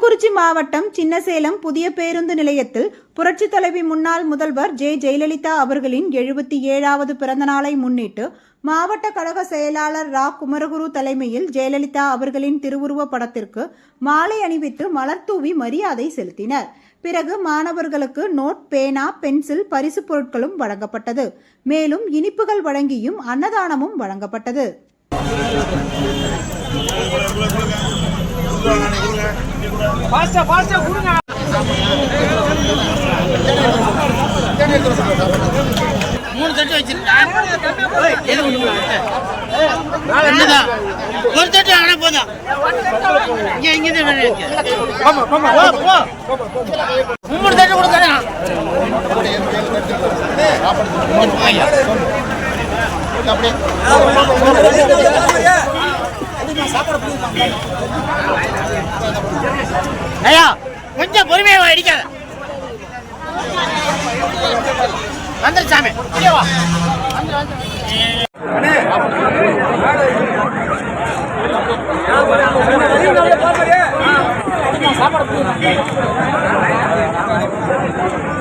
மாவட்டம் சின்னசேலம் புதிய பேருந்து நிலையத்தில் புரட்சித் தலைவி முன்னாள் முதல்வர் ஜெ. ஜெயலலிதா அவர்களின் எழுபத்தி ஏழாவது பிறந்தநாளை முன்னிட்டு மாவட்ட கழக செயலாளர் ரா. குமரகுரு தலைமையில் ஜெயலலிதா அவர்களின் திருவுருவ படத்திற்கு மாலை அணிவித்து மலர்தூவி மரியாதை செலுத்தினர். பிறகு மாணவர்களுக்கு நோட் பேனா பென்சில் பரிசுப் பொருட்களும் வழங்கப்பட்டது. மேலும் இனிப்புகள் வழங்கியும் அன்னதானமும் வழங்கப்பட்டது. ஃபாஸ்டா ஃபாஸ்டா கொடுங்க. மூணு தட்டு வச்சிருக்கேன் ஒரு தட்டு ஆனா போதும். இங்க இங்க. மூணு தட்டு கொடுத்தானே ஐயா கொஞ்சம் பொறுமையா அடிக்காத. வந்துரு சாமி.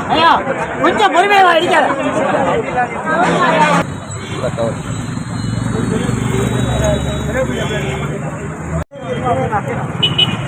ஐயா கொஞ்சம் பொறுமையா அடிக்காத.